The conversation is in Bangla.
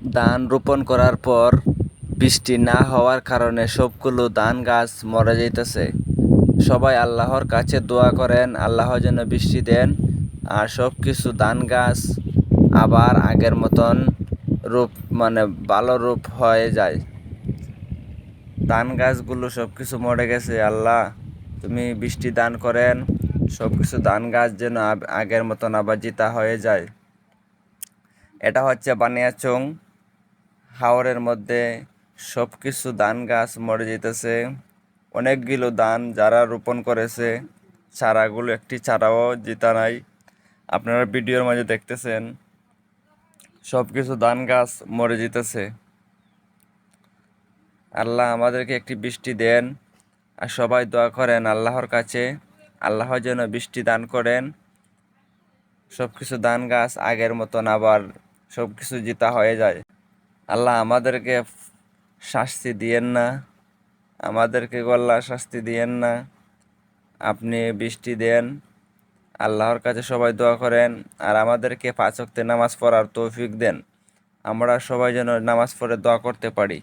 ধান রোপণ করার পর বৃষ্টি না হওয়ার কারণে সবগুলো ধান গাছ মরে যাইতেছে। সবাই আল্লাহর কাছে দোয়া করেন, আল্লাহ যেন বৃষ্টি দেন আর সব কিছু ধান গাছ আবার আগের মতন রূপ মানে ভালো রূপ হয়ে যায়। ধান গাছগুলো সব কিছু মরে গেছে, আল্লাহ তুমি বৃষ্টি দান করেন সব কিছু ধান গাছ যেন আগের মতন আবার জিতা হয়ে যায়। এটা হচ্ছে বানিয়াচং। হাওরের মধ্যে সব কিছু ধান গাছ মরে যেতেছে। অনেকগুলো ধান যারা রোপণ করেছে, চারাগুলো একটি চারাও জিতা নাই। আপনারা ভিডিওর মাঝে দেখতেছেন সব কিছু ধান গাছ মরে যেতেছে। আল্লাহ আমাদেরকে একটি বৃষ্টি দেন, আর সবাই দোয়া করেন আল্লাহর কাছে। আল্লাহ যেন বৃষ্টি দান করেন। সব কিছু ধান গাছ আগের মতন আবার সব কিছু জিতা হয়ে যায়। আল্লাহ আমাদেরকে শাস্তি দিয়েন না, আমাদেরকে গল্লা শাস্তি দিয়েন না। আপনি বৃষ্টি দেন, আল্লাহর কাছে সবাই দোয়া করেন, আর আমাদেরকে পাঁচ ওয়াক্তে নামাজ পড়ার তৌফিক দেন। আমরা সবাই যেন নামাজ পড়ে দোয়া করতে পারি।